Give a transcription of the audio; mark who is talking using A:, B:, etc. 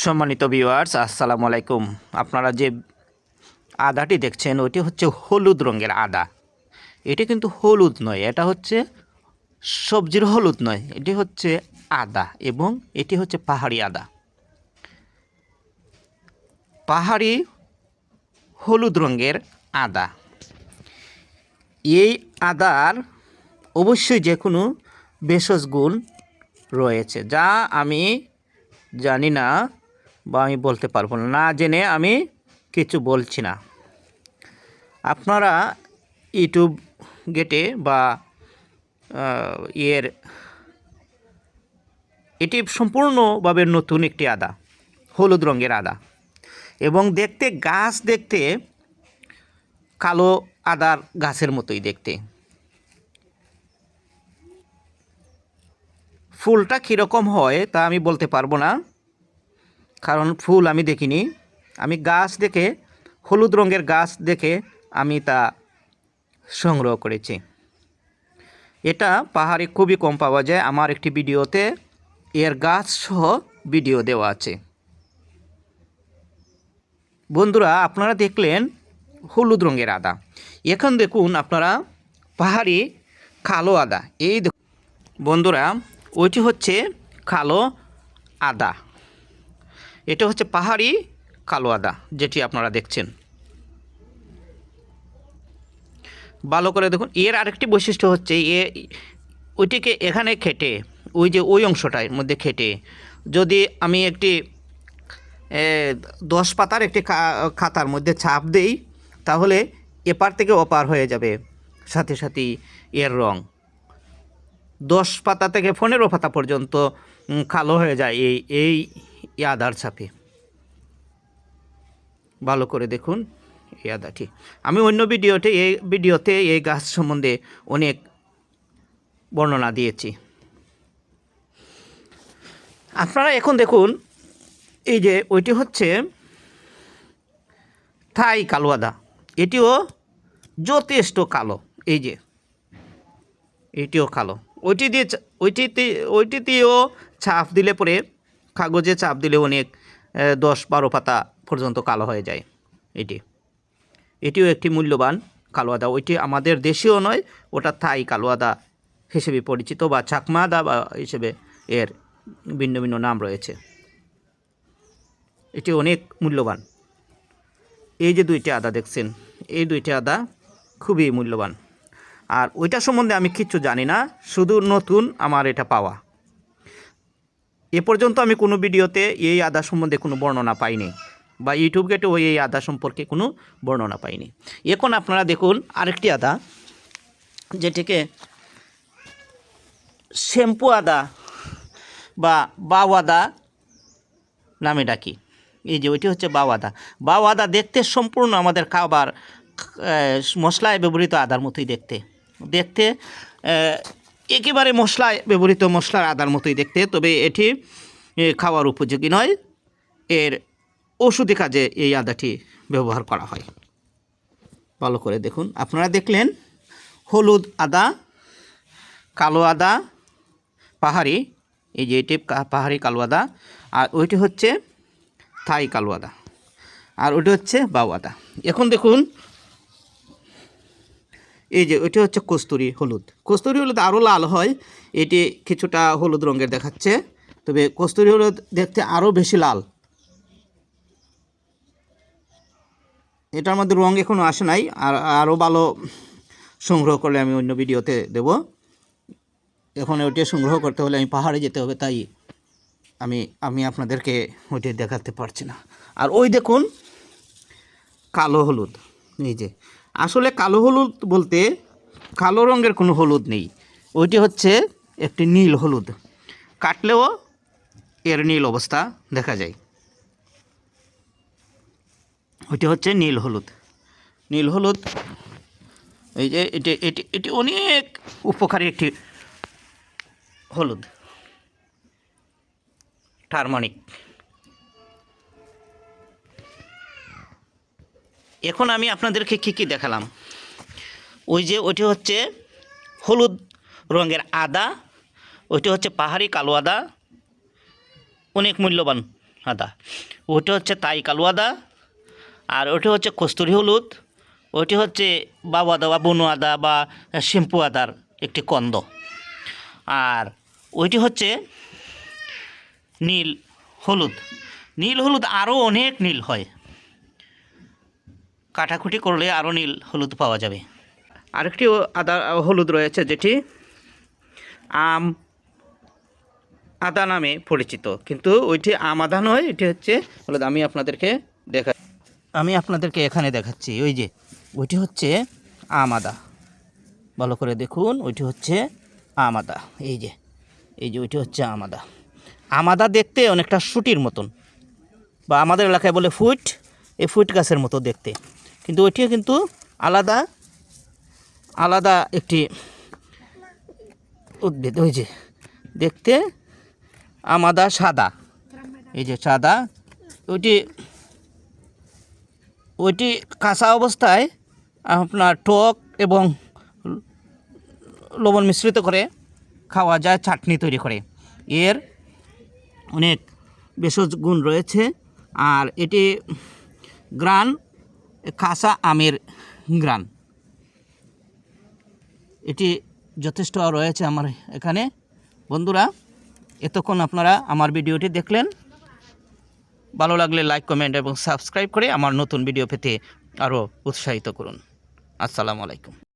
A: সম্মানিত ভিউয়ার্স আসসালামু আলাইকুম। আপনারা যে আদাটি দেখছেন ওইটি হচ্ছে হলুদ রঙের আদা। এটি কিন্তু হলুদ নয়, এটা হচ্ছে সবজির হলুদ নয়, এটি হচ্ছে আদা এবং এটি হচ্ছে পাহাড়ি আদা। পাহাড়ি হলুদ রঙের আদা। এই আদার অবশ্যই যে কোনো ভেষজ গুণ রয়েছে, যা আমি জানি না বা আমি বলতে পারব না। না জেনে আমি কিছু বলছি না। আপনারা ইউটিউব গেটে বা ইয়ের এটি সম্পূর্ণভাবে নতুন একটি আদা, হলুদ রঙের আদা। এবং দেখতে, গাছ দেখতে কালো আদার গাছের মতোই দেখতে। ফুলটা কীরকম হয় তা আমি বলতে পারব না। কারণ ফুল আমি দেখিনি। আমি গাছ দেখে, হলুদ রঙের গাছ দেখে আমি তা সংগ্রহ করেছি। এটা পাহাড়ে খুবই কম পাওয়া যায়। আমার একটি ভিডিওতে এর গাছ সহ ভিডিও দেওয়া আছে। বন্ধুরা, আপনারা দেখলেন হলুদ রঙের আদা। এখন দেখুন আপনারা পাহাড়ি কালো আদা। এই বন্ধুরা, ওইটি হচ্ছে কালো আদা। এটা হচ্ছে পাহাড়ি কালো আদা, যেটি আপনারা দেখছেন। ভালো করে দেখুন, এর আরেকটি বৈশিষ্ট্য হচ্ছে এ, ওইটিকে এখানে খেটে, ওই যে ওই অংশটার মধ্যে খেটে। যদি আমি একটি দশ পাতার একটি খাতার মধ্যে ছাপ দেই, তাহলে এপার থেকে ওপার হয়ে যাবে, সাথে সাথেই এর রং। দশ পাতা থেকে পনেরো পাতা পর্যন্ত কালো হয়ে যায় এই এই এই আদার ছাপে ভালো করে দেখুন এই আদাটি আমি অন্য ভিডিওতে, এই ভিডিওতে এই গাছ সম্বন্ধে অনেক বর্ণনা দিয়েছি। আপনারা এখন দেখুন, এই যে ওইটি হচ্ছে থাই কালো আদা এটিও যথেষ্ট কালো, এই যে। এটিও কালো। ওইটি দিয়ে ওইটিতে, ওইটিতেও ছাপ দিলে পরে কাগজে চাপ দিলে অনেক দশ বারো পাতা পর্যন্ত কালো হয়ে যায় এটি। এটিও একটি মূল্যবান কালো আদা ওইটি আমাদের দেশীয় নয়, ওটা থাই কালো আদা হিসেবে পরিচিত বা চাকমা আদা বা হিসেবে এর ভিন্ন ভিন্ন নাম রয়েছে। এটি অনেক মূল্যবান। এই যে দুইটি আদা দেখছেন, এই দুইটি আদা খুবই মূল্যবান। আর ওইটা সম্বন্ধে আমি কিচ্ছু জানি না, শুধু নতুন আমার এটা পাওয়া। এ পর্যন্ত আমি কোনো ভিডিওতে এই আদা সম্বন্ধে কোনো বর্ণনা পাইনি বা ইউটিউব গেটেও এই আদা সম্পর্কে কোনো বর্ণনা পাইনি। এখন আপনারা দেখুন আরেকটি আদা যেটিকে শ্যাম্পু আদা বা বাউ আদা নামে ডাকি। এই যে ওইটি হচ্ছে বাউ আদা। দেখতে সম্পূর্ণ আমাদের খাবার মশলায় ব্যবহৃত আদার মতোই দেখতে। দেখতে একেবারে মশলায় ব্যবহৃত মশলার আদার মতোই দেখতে, তবে এটি খাওয়ার উপযোগী নয়। এর ওষুধি কাজে এই আদাটি ব্যবহার করা হয়। ভালো করে দেখুন। আপনারা দেখলেন, হলুদ আদা, কালো আদা, পাহাড়ি, এই যে এটি পাহাড়ি কালো আদা, আর ওইটি হচ্ছে থাই কালো আদা, আর ওইটি হচ্ছে বাউ আদা। এখন দেখুন এই যে ওইটা হচ্ছে কস্তুরি হলুদ। কস্তুরি হলুদ আরও লাল হয়, এটি কিছুটা হলুদ রঙের দেখাচ্ছে, তবে কস্তুরি হলুদ দেখতে আরও বেশি লাল। এটার মধ্যে রঙ এখনও আসে নাই, আর আরও ভালো সংগ্রহ করলে আমি অন্য ভিডিওতে দেব। এখন ওইটা সংগ্রহ করতে হলে আমি পাহাড়ে যেতে হবে, তাই আমি আমি আপনাদেরকে ওইটা দেখাতে পারছি না। আর ওই দেখুন, কালো হলুদ, এই যে। আসলে কালো হলুদ বলতে কালো রঙের কোনো হলুদ নেই। ওইটি হচ্ছে একটি নীল হলুদ। কাটলেও এর নীল অবস্থা দেখা যায়। ওইটি হচ্ছে নীল হলুদ। নীল হলুদ, এই যে এটি এটি এটি অনেক উপকারী একটি হলুদ। টারমানিক এখন আমি আপনাদেরকে কী কী দেখালাম? ওই যে ওইটি হচ্ছে হলুদ রঙের আদা, ওইটি হচ্ছে পাহাড়ি কালো আদা, অনেক মূল্যবান আদা। ওটা হচ্ছে তাই কালো আদা, আর ওটা হচ্ছে কস্তুরি হলুদ, ওইটি হচ্ছে বাবু আদা বা বনু আদা বা শ্যাম্পু আদার একটি কন্দ। আর ওইটি হচ্ছে নীল হলুদ। নীল হলুদ আরও অনেক নীল হয়। কাটাকুটি করলে আরও নীল হলুদ পাওয়া যাবে। আরেকটি আদা হলুদ রয়েছে যেটি আম, আদা নামে পরিচিত। কিন্তু ওইটি আম, আদা নয়, এটি হচ্ছে হলুদ। আমি আপনাদেরকে দেখা আমি আপনাদেরকে এখানে দেখাচ্ছি। ওই যে, ওইটি হচ্ছে আম, আদা। ভালো করে দেখুন, ওইটি হচ্ছে আম, আদা। এই যে এই যে ওইটি হচ্ছে আম, আদা। আম, আদা দেখতে অনেকটা শুটির মতন। বা আমাদের এলাকায় বলে ফুট, এই ফুট গাছের মতো দেখতে। কিন্তু ওইটিও কিন্তু আলাদা আলাদা একটি উদ্ভিদ। ওই যে, দেখতে আমাদা সাদা। এই যে সাদা, ওইটি ওইটি কাঁচা অবস্থায় আপনার টক এবং লবণ মিশ্রিত করে খাওয়া যায়, চাটনি তৈরি করে। এর অনেক ভেষজ গুণ রয়েছে। আর এটি গ্রান কাঁচা আমের গ্রান এটি যথেষ্ট রয়েছে আমার এখানে। বন্ধুরা, এতক্ষণ আপনারা আমার ভিডিওটি দেখলেন। ভালো লাগলে লাইক, কমেন্ট এবং সাবস্ক্রাইব করে আমার নতুন ভিডিও পেতে আরও উৎসাহিত করুন। আসসালামু আলাইকুম।